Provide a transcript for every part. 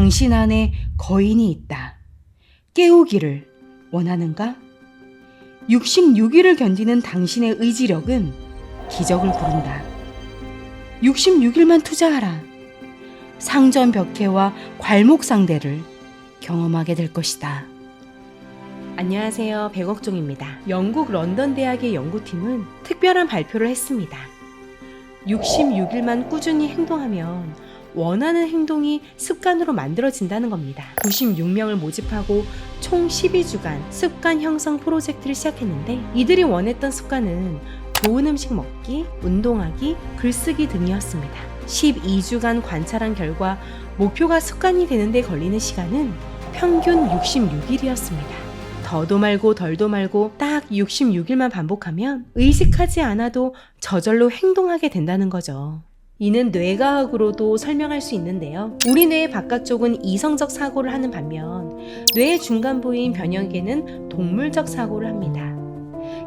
당신 안에 거인이 있다. 깨우기를 원하는가? 66일을 견디는 당신의 의지력은 기적을 부른다. 66일만 투자하라. 상전 벽해와 괄목 상대를 경험하게 될 것이다. 안녕하세요. 백억종입니다. 영국 런던 대학의 연구팀은 특별한 발표를 했습니다. 66일만 꾸준히 행동하면 원하는 행동이 습관으로 만들어진다는 겁니다. 96명을 모집하고 총 12주간 습관 형성 프로젝트를 시작했는데 이들이 원했던 습관은 좋은 음식 먹기, 운동하기, 글쓰기 등이었습니다. 12주간 관찰한 결과 목표가 습관이 되는데 걸리는 시간은 평균 66일이었습니다. 더도 말고 덜도 말고 딱 66일만 반복하면 의식하지 않아도 저절로 행동하게 된다는 거죠. 이는 뇌과학으로도 설명할 수 있는데요. 우리 뇌의 바깥쪽은 이성적 사고를 하는 반면 뇌의 중간부인 변형계는 동물적 사고를 합니다.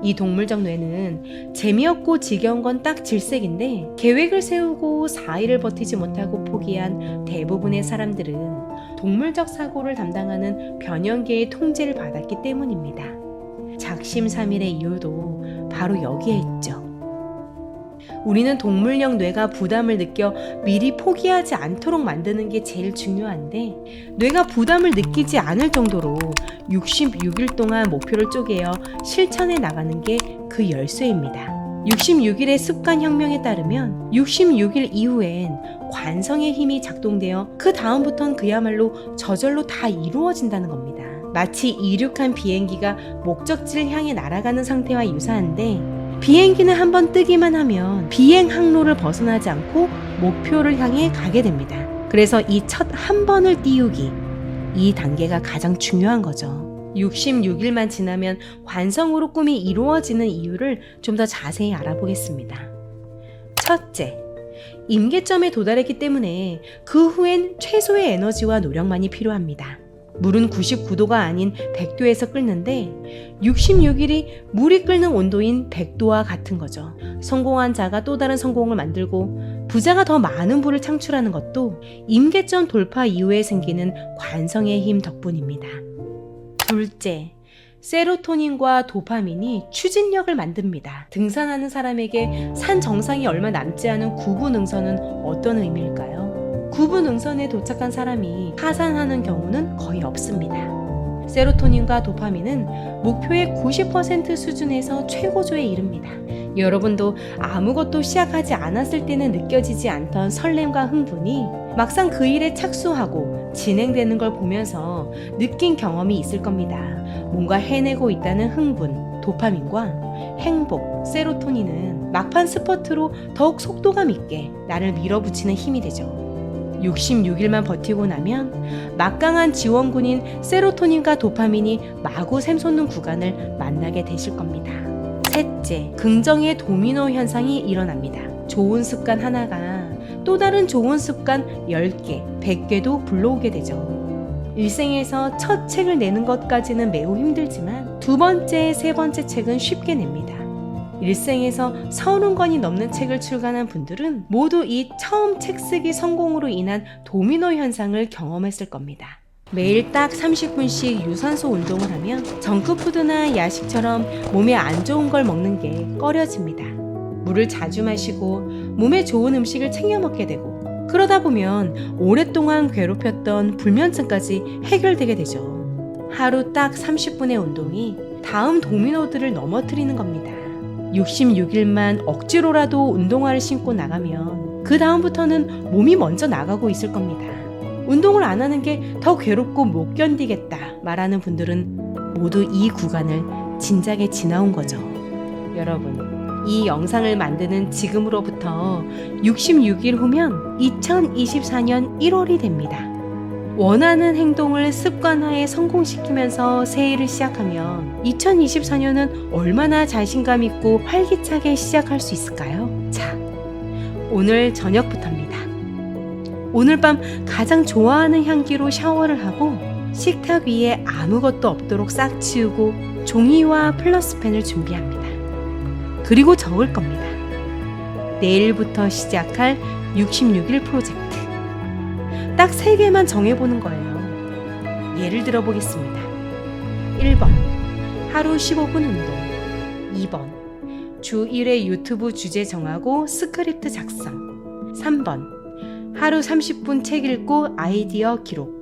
이 동물적 뇌는 재미없고 지겨운 건 딱 질색인데 계획을 세우고 4일을 버티지 못하고 포기한 대부분의 사람들은 동물적 사고를 담당하는 변형계의 통제를 받았기 때문입니다. 작심삼일의 이유도 바로 여기에 있죠. 우리는 동물형 뇌가 부담을 느껴 미리 포기하지 않도록 만드는 게 제일 중요한데 뇌가 부담을 느끼지 않을 정도로 66일 동안 목표를 쪼개어 실천해 나가는 게 그 열쇠입니다. 66일의 습관 혁명에 따르면 66일 이후엔 관성의 힘이 작동되어 그 다음부턴 그야말로 저절로 다 이루어진다는 겁니다. 마치 이륙한 비행기가 목적지를 향해 날아가는 상태와 유사한데 비행기는 한번 뜨기만 하면 비행 항로를 벗어나지 않고 목표를 향해 가게 됩니다. 그래서 이 첫 한 번을 띄우기, 이 단계가 가장 중요한 거죠. 66일만 지나면 관성으로 꿈이 이루어지는 이유를 좀 더 자세히 알아보겠습니다. 첫째, 임계점에 도달했기 때문에 그 후엔 최소의 에너지와 노력만이 필요합니다. 물은 99도가 아닌 100도에서 끓는데 66일이 물이 끓는 온도인 100도와 같은 거죠. 성공한 자가 또 다른 성공을 만들고 부자가 더 많은 부를 창출하는 것도 임계점 돌파 이후에 생기는 관성의 힘 덕분입니다. 둘째, 세로토닌과 도파민이 추진력을 만듭니다. 등산하는 사람에게 산 정상이 얼마 남지 않은 구부 능선은 어떤 의미일까요? 구부 능선에 도착한 사람이 하산하는 경우는 거의 없습니다. 세로토닌과 도파민은 목표의 90% 수준에서 최고조에 이릅니다. 여러분도 아무것도 시작하지 않았을 때는 느껴지지 않던 설렘과 흥분이 막상 그 일에 착수하고 진행되는 걸 보면서 느낀 경험이 있을 겁니다. 뭔가 해내고 있다는 흥분, 도파민과 행복, 세로토닌은 막판 스퍼트로 더욱 속도감 있게 나를 밀어붙이는 힘이 되죠. 66일만 버티고 나면 막강한 지원군인 세로토닌과 도파민이 마구 샘솟는 구간을 만나게 되실 겁니다. 셋째, 긍정의 도미노 현상이 일어납니다. 좋은 습관 하나가 또 다른 좋은 습관 10개, 100개도 불러오게 되죠. 일생에서 첫 책을 내는 것까지는 매우 힘들지만 두 번째, 세 번째 책은 쉽게 냅니다. 일생에서 서른 권이 넘는 책을 출간한 분들은 모두 이 처음 책 쓰기 성공으로 인한 도미노 현상을 경험했을 겁니다. 매일 딱 30분씩 유산소 운동을 하면 정크푸드나 야식처럼 몸에 안 좋은 걸 먹는 게 꺼려집니다. 물을 자주 마시고 몸에 좋은 음식을 챙겨 먹게 되고 그러다 보면 오랫동안 괴롭혔던 불면증까지 해결되게 되죠. 하루 딱 30분의 운동이 다음 도미노들을 넘어뜨리는 겁니다. 66일만 억지로라도 운동화를 신고 나가면 그 다음부터는 몸이 먼저 나가고 있을 겁니다. 운동을 안 하는 게 더 괴롭고 못 견디겠다 말하는 분들은 모두 이 구간을 진작에 지나온 거죠. 여러분, 이 영상을 만드는 지금으로부터 66일 후면 2024년 1월이 됩니다. 원하는 행동을 습관화에 성공시키면서 새해를 시작하면 2024년은 얼마나 자신감 있고 활기차게 시작할 수 있을까요? 자, 오늘 저녁부터입니다. 오늘 밤 가장 좋아하는 향기로 샤워를 하고 식탁 위에 아무것도 없도록 싹 치우고 종이와 플러스펜을 준비합니다. 그리고 적을 겁니다. 내일부터 시작할 66일 프로젝트. 딱딱 3개만 정해보는 거예요. 예를 들어 보겠습니다. 1번. 하루 15분 운동. 2번. 주 1회 유튜브 주제 정하고 스크립트 작성. 3번. 하루 30분 책 읽고 아이디어 기록.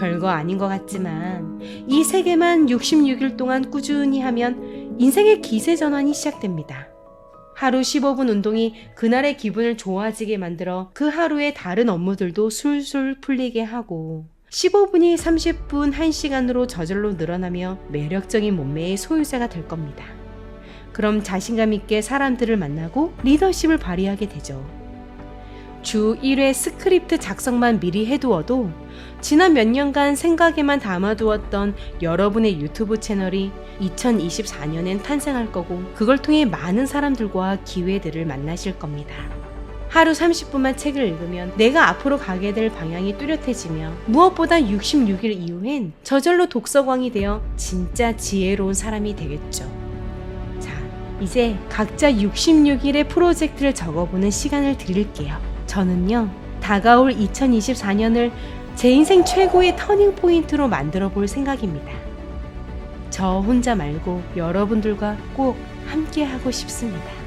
별거 아닌 것 같지만 이 세 개만 66일 동안 꾸준히 하면 인생의 기세 전환이 시작됩니다. 하루 15분 운동이 그날의 기분을 좋아지게 만들어 그 하루의 다른 업무들도 술술 풀리게 하고 15분이 30분 1시간으로 저절로 늘어나며 매력적인 몸매의 소유자가 될 겁니다. 그럼 자신감 있게 사람들을 만나고 리더십을 발휘하게 되죠. 주 1회 스크립트 작성만 미리 해두어도 지난 몇 년간 생각에만 담아두었던 여러분의 유튜브 채널이 2024년엔 탄생할 거고 그걸 통해 많은 사람들과 기회들을 만나실 겁니다. 하루 30분만 책을 읽으면 내가 앞으로 가게 될 방향이 뚜렷해지며 무엇보다 66일 이후엔 저절로 독서광이 되어 진짜 지혜로운 사람이 되겠죠. 자, 이제 각자 66일의 프로젝트를 적어보는 시간을 드릴게요. 저는요, 다가올 2024년을 제 인생 최고의 터닝 포인트로 만들어 볼 생각입니다. 저 혼자 말고 여러분들과 꼭 함께 하고 싶습니다.